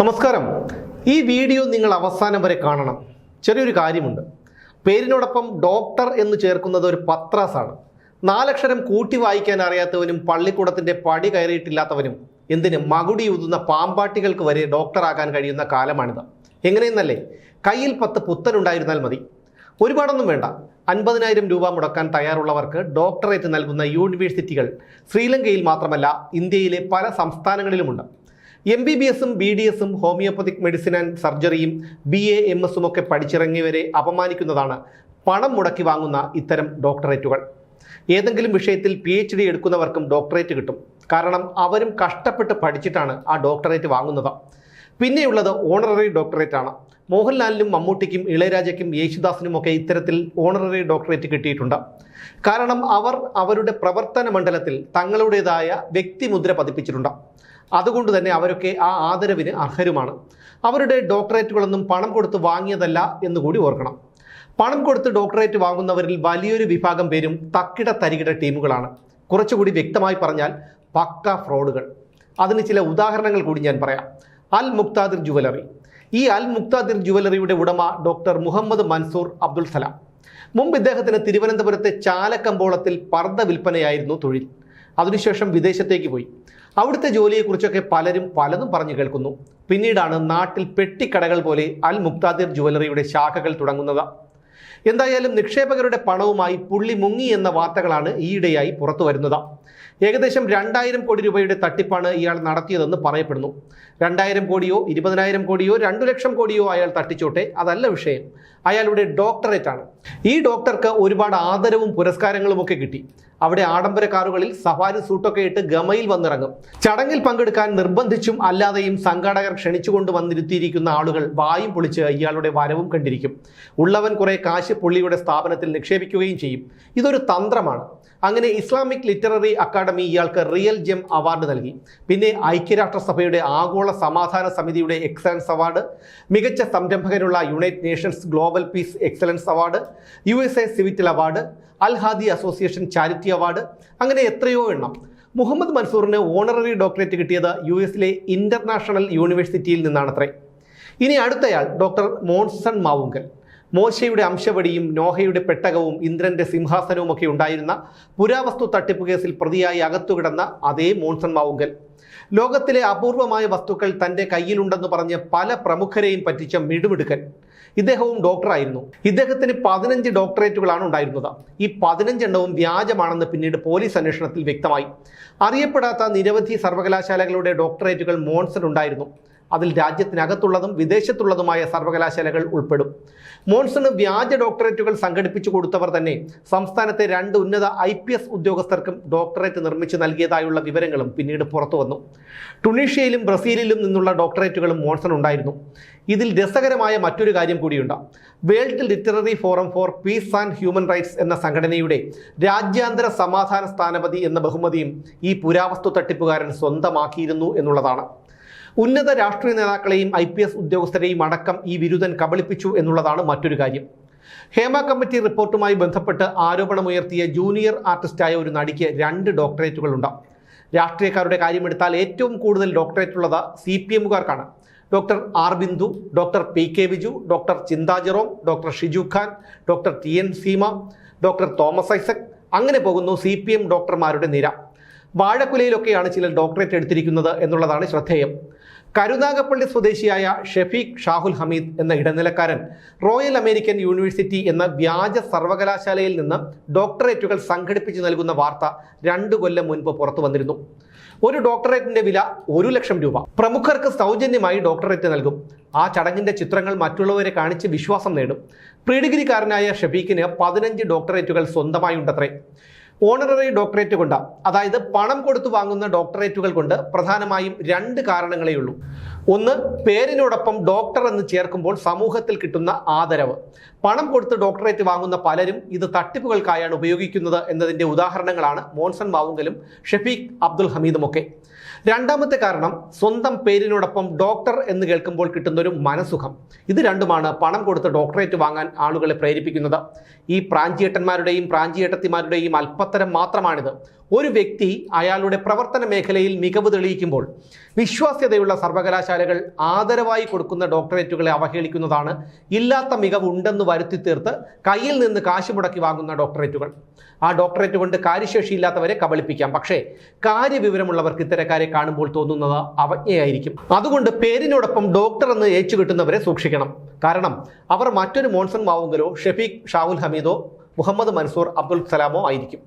നമസ്കാരം. ഈ വീഡിയോ നിങ്ങൾ അവസാനം വരെ കാണണം. ചെറിയൊരു കാര്യമുണ്ട്. പേരിനോടൊപ്പം ഡോക്ടർ എന്ന് ചേർക്കുന്നത് ഒരു പത്രാസാണ്. നാലക്ഷരം കൂട്ടി വായിക്കാൻ അറിയാത്തവനും പള്ളിക്കൂടത്തിന്റെ പടി കയറിയിട്ടില്ലാത്തവനും എന്തിന് മകുടി ഊതുന്ന പാമ്പാട്ടികൾക്ക് വരെ ഡോക്ടറാകാൻ കഴിയുന്ന കാലമാണിത്. എങ്ങനെയെന്നല്ലേ? കയ്യിൽ പത്ത് പുത്തനുണ്ടായിരുന്നാൽ മതി. ഒരുപാടൊന്നും വേണ്ട. അൻപതിനായിരം രൂപ മുടക്കാൻ തയ്യാറുള്ളവർക്ക് ഡോക്ടറേറ്റ് നൽകുന്ന യൂണിവേഴ്സിറ്റികൾ ശ്രീലങ്കയിൽ മാത്രമല്ല ഇന്ത്യയിലെ പല സംസ്ഥാനങ്ങളിലുമുണ്ട്. എം ബി ബി എസും ബി ഡി എസും ഹോമിയോപ്പതിക് മെഡിസിൻ ആൻഡ് സർജറിയും ബി എ എം എസും ഒക്കെ പഠിച്ചിറങ്ങിയവരെ അപമാനിക്കുന്നതാണ് പണം മുടക്കി വാങ്ങുന്ന ഇത്തരം ഡോക്ടറേറ്റുകൾ. ഏതെങ്കിലും വിഷയത്തിൽ പി എച്ച് ഡി എടുക്കുന്നവർക്കും ഡോക്ടറേറ്റ് കിട്ടും. കാരണം അവരും കഷ്ടപ്പെട്ട് പഠിച്ചിട്ടാണ് ആ ഡോക്ടറേറ്റ് വാങ്ങുന്നത്. പിന്നെയുള്ളത് ഓണററി ഡോക്ടറേറ്റ് ആണ് മോഹൻലാലിനും മമ്മൂട്ടിക്കും ഇളയരാജയ്ക്കും യേശുദാസിനും ഒക്കെ ഇത്തരത്തിൽ ഓണററി ഡോക്ടറേറ്റ് കിട്ടിയിട്ടുണ്ട്. കാരണം അവർ അവരുടെ പ്രവർത്തന മണ്ഡലത്തിൽ തങ്ങളുടേതായ വ്യക്തിമുദ്ര പതിപ്പിച്ചിട്ടുണ്ട്. അതുകൊണ്ട് തന്നെ അവരൊക്കെ ആ ആദരവിന് അർഹരുമാണ്. അവരുടെ ഡോക്ടറേറ്റുകളൊന്നും പണം കൊടുത്ത് വാങ്ങിയതല്ല എന്ന് കൂടി ഓർക്കണം. പണം കൊടുത്ത് ഡോക്ടറേറ്റ് വാങ്ങുന്നവരിൽ വലിയൊരു വിഭാഗം പേരും തക്കിട തരികിട ടീമുകളാണ്. കുറച്ചുകൂടി വ്യക്തമായി പറഞ്ഞാൽ പക്ക ഫ്രോഡുകൾ. അതിന് ചില ഉദാഹരണങ്ങൾ കൂടി ഞാൻ പറയാം. അൽ മുക്താദിർ ജുവലറി. ഈ അൽ മുക്താദിർ ജുവലറിയുടെ ഉടമ ഡോക്ടർ മുഹമ്മദ് മൻസൂർ അബ്ദുൽ സലാം. മുമ്പ് ഇദ്ദേഹത്തിന് തിരുവനന്തപുരത്തെ ചാലക്കമ്പോളത്തിൽ പർദ്ദ വിൽപ്പനയായിരുന്നു തൊഴിൽ. അതിനുശേഷം വിദേശത്തേക്ക് പോയി. അവിടുത്തെ ജോലിയെക്കുറിച്ചൊക്കെ പലരും പലതും പറഞ്ഞു കേൾക്കുന്നു. പിന്നീടാണ് നാട്ടിൽ പെട്ടിക്കടകൾ പോലെ അൽ മുക്താദിർ ജുവലറിയുടെ ശാഖകൾ തുടങ്ങുന്നത്. എന്തായാലും നിക്ഷേപകരുടെ പണവുമായി പുള്ളി മുങ്ങി എന്ന വാർത്തകളാണ് ഈയിടെയായി പുറത്തു വരുന്നത്. ഏകദേശം രണ്ടായിരം കോടി രൂപയുടെ തട്ടിപ്പാണ് ഇയാൾ നടത്തിയതെന്ന് പറയപ്പെടുന്നു. രണ്ടായിരം കോടിയോ ഇരുപതിനായിരം കോടിയോ രണ്ടു ലക്ഷം കോടിയോ അയാൾ തട്ടിച്ചോട്ടെ അതല്ല വിഷയം. അയാളുടെ ഡോക്ടറേറ്റ് ആണ്. ഈ ഡോക്ടർക്ക് ഒരുപാട് ആദരവും പുരസ്കാരങ്ങളുമൊക്കെ കിട്ടി. അവിടെ ആഡംബര കാറുകളിൽ സഫാരി സൂട്ടൊക്കെ ഇട്ട് ഗമയിൽ വന്നിറങ്ങും. ചടങ്ങിൽ പങ്കെടുക്കാൻ നിർബന്ധിച്ചും അല്ലാതെയും സംഘാടകർ ക്ഷണിച്ചുകൊണ്ട് വന്നിരുത്തിയിരിക്കുന്ന ആളുകൾ വായും പൊളിച്ച് ഇയാളുടെ വരവും കണ്ടിരിക്കും. ഉള്ളവൻ കുറെ കാശ് പുള്ളിയുടെ സ്ഥാപനത്തിൽ നിക്ഷേപിക്കുകയും ചെയ്യും. ഇതൊരു തന്ത്രമാണ്. അങ്ങനെ ഇസ്ലാമിക് ലിറ്റററി അക്കാദമി ഇയാൾക്ക് റിയൽ ജെം അവാർഡ് നൽകി. പിന്നെ ഐക്യരാഷ്ട്രസഭയുടെ ആഗോള സമാധാന സമിതിയുടെ എക്സലൻസ് അവാർഡ് മികച്ച സംരംഭകനുള്ള United Nations global peace excellence award U S A സിവിറ്റൽ award Alhadi association charity award അങ്ങനെ എത്രയോ എണ്ണം. മുഹമ്മദ് മൻസൂറിന് ഓണററി ഡോക്ടറേറ്റ് കിട്ടിയത് യു എസിലെ ഇന്റർനാഷണൽ യൂണിവേഴ്സിറ്റിയിൽ നിന്നാണത്രേ. ഇനി അടുത്തയാൾ ഡോക്ടർ മോൺസൺ മാവുങ്കൽ. മോശയുടെ അംശവടിയും നോഹയുടെ പെട്ടകവും ഇന്ദ്രന്റെ സിംഹാസനവും ഒക്കെ ഉണ്ടായിരുന്ന പുരാവസ്തു തട്ടിപ്പ് കേസിൽ പ്രതിയായി അകത്തുകിടന്ന അതേ മോൺസൺ മാവുങ്കൽ. ലോകത്തിലെ അപൂർവമായ വസ്തുക്കൾ തന്റെ കയ്യിലുണ്ടെന്ന് പറഞ്ഞ് പല പ്രമുഖരെയും പറ്റിച്ച മിടുമിടുക്കൻ. ഇദ്ദേഹവും ഡോക്ടറായിരുന്നു. ഇദ്ദേഹത്തിന് പതിനഞ്ച് ഡോക്ടറേറ്റുകളാണ് ഉണ്ടായിരുന്നത്. ഈ പതിനഞ്ചെണ്ണവും വ്യാജമാണെന്ന് പിന്നീട് പോലീസ് അന്വേഷണത്തിൽ വ്യക്തമായി. അറിയപ്പെടാത്ത നിരവധി സർവകലാശാലകളുടെ ഡോക്ടറേറ്റുകൾ മോൺസൺ ഉണ്ടായിരുന്നു. അതിൽ രാജ്യത്തിനകത്തുള്ളതും വിദേശത്തുള്ളതുമായ സർവകലാശാലകൾ ഉൾപ്പെടും. മോൺസണ് വ്യാജ ഡോക്ടറേറ്റുകൾ സംഘടിപ്പിച്ചു കൊടുത്തവർ തന്നെ സംസ്ഥാനത്തെ രണ്ട് ഉന്നത ഐ പി എസ് ഉദ്യോഗസ്ഥർക്കും ഡോക്ടറേറ്റ് നിർമ്മിച്ചു നൽകിയതായുള്ള വിവരങ്ങളും പിന്നീട് പുറത്തു വന്നു. ടുണീഷ്യയിലും ബ്രസീലിലും നിന്നുള്ള ഡോക്ടറേറ്റുകളും മോൺസൺ ഉണ്ടായിരുന്നു ഇതിൽ രസകരമായ മറ്റൊരു കാര്യം കൂടിയുണ്ട്. World literary forum for peace and human rights എന്ന സംഘടനയുടെ രാജ്യാന്തര സമാധാന സ്ഥാനപതി എന്ന ബഹുമതിയും ഈ പുരാവസ്തു തട്ടിപ്പുകാരൻ സ്വന്തമാക്കിയിരുന്നു എന്നുള്ളതാണ്. ഉന്നത രാഷ്ട്രീയ നേതാക്കളെയും ഐ പി എസ് ഉദ്യോഗസ്ഥരെയും അടക്കം ഈ വിരുദ്ധൻ കബളിപ്പിച്ചു എന്നുള്ളതാണ് മറ്റൊരു കാര്യം. ഹേമ കമ്മിറ്റി റിപ്പോർട്ടുമായി ബന്ധപ്പെട്ട് ആരോപണമുയർത്തിയ ജൂനിയർ ആർട്ടിസ്റ്റായ ഒരു നടിക്ക് രണ്ട് ഡോക്ടറേറ്റുകൾ ഡോക്ടറേറ്റുകളുണ്ട്. രാഷ്ട്രീയക്കാരുടെ കാര്യമെടുത്താൽ ഏറ്റവും കൂടുതൽ ഡോക്ടറേറ്റ് ഉള്ളത് C P എമ്മുകാർക്കാണ്. Doctor R Bindu doctor P K Biju doctor Chintha Jerome doctor Shiju Khan doctor T N Seema doctor Thomas Isaac അങ്ങനെ പോകുന്നു സി പി എം ഡോക്ടർമാരുടെ നിര. വാഴക്കുലയിലൊക്കെയാണ് ചിലർ ഡോക്ടറേറ്റ് എടുത്തിരിക്കുന്നത് എന്നുള്ളതാണ് ശ്രദ്ധേയം. കരുനാഗപ്പള്ളി സ്വദേശിയായ ഷെഫീഖ് ഷാഹുൽ ഹമീദ് എന്ന ഇടനിലക്കാരൻ റോയൽ അമേരിക്കൻ യൂണിവേഴ്സിറ്റി എന്ന വ്യാജ സർവകലാശാലയിൽ നിന്ന് ഡോക്ടറേറ്റുകൾ സംഘടിപ്പിച്ച് നൽകുന്ന വാർത്ത രണ്ടു കൊല്ലം മുൻപ് പുറത്തു വന്നിരുന്നു. ഒരു ഡോക്ടറേറ്റിന്റെ വില ഒരു ലക്ഷം രൂപ. പ്രമുഖർക്ക് സൗജന്യമായി ഡോക്ടറേറ്റ് നൽകും. ആ ചടങ്ങിന്റെ ചിത്രങ്ങൾ മറ്റുള്ളവരെ കാണിച്ച് വിശ്വാസം നേടും. പ്രീഡിഗ്രിക്കാരനായ ഷെഫീഖിന് പതിനഞ്ച് ഡോക്ടറേറ്റുകൾ സ്വന്തമായുണ്ടത്രേ. ഓണററി ഡോക്ടറേറ്റ് കൊണ്ട്. അതായത് പണം കൊടുത്തു വാങ്ങുന്ന ഡോക്ടറേറ്റുകൾ കൊണ്ട് പ്രധാനമായും രണ്ട് കാരണങ്ങളേ ഉള്ളൂ. ഒന്ന് പേരിനോടൊപ്പം ഡോക്ടർ എന്ന് ചേർക്കുമ്പോൾ സമൂഹത്തിൽ കിട്ടുന്ന ആദരവ്. പണം കൊടുത്ത് ഡോക്ടറേറ്റ് വാങ്ങുന്ന പലരും ഇത് തട്ടിപ്പുകൾക്കായാണ് ഉപയോഗിക്കുന്നത് എന്നതിന്റെ ഉദാഹരണങ്ങളാണ് മോൺസൺ മാവുങ്കലും ഷഫീഖ് അബ്ദുൽ ഹമീദും ഒക്കെ രണ്ടാമത്തെ കാരണം സ്വന്തം പേരിനോടൊപ്പം ഡോക്ടർ എന്ന് കേൾക്കുമ്പോൾ കിട്ടുന്ന ഒരു മനസുഖം ഇത് രണ്ടുമാണ് പണം കൊടുത്ത് ഡോക്ടറേറ്റ് വാങ്ങാൻ ആളുകളെ പ്രേരിപ്പിക്കുന്നത്. ഈ പ്രാഞ്ചിയേട്ടന്മാരുടെയും പ്രാഞ്ചിയേട്ടത്തിമാരുടെയും അല്പത്തരം മാത്രമാണിത്. ഒരു വ്യക്തി അയാളുടെ പ്രവർത്തന മേഖലയിൽ മികവ് തെളിയിക്കുമ്പോൾ വിശ്വാസ്യതയുള്ള സർവകലാശാലകൾ ആദരവായി കൊടുക്കുന്ന ഡോക്ടറേറ്റുകളെ അവഹേളിക്കുന്നതാണ് ഇല്ലാത്ത മികവുണ്ടെന്ന് വരുത്തി തീർത്ത് കയ്യിൽ നിന്ന് കാശ് മുടക്കി വാങ്ങുന്ന ഡോക്ടറേറ്റുകൾ. ആ ഡോക്ടറേറ്റ് കൊണ്ട് കാര്യശേഷിയില്ലാത്തവരെ കബളിപ്പിക്കാം. പക്ഷേ കാര്യവിവരമുള്ളവർക്ക് ഇത്തരക്കാരെ കാണുമ്പോൾ തോന്നുന്നത് അവജ്ഞയായിരിക്കും. അതുകൊണ്ട് പേരിനോടൊപ്പം ഡോക്ടർ എന്ന് ഏച്ചു കിട്ടുന്നവരെ സൂക്ഷിക്കണം. കാരണം അവർ മറ്റൊരു മോൺസൺ മാവുങ്കലോ ഷെഫീഖ് ഷാവുൽ ഹമീദോ മുഹമ്മദ് മൻസൂർ അബ്ദുൽ സലാമോ ആയിരിക്കും.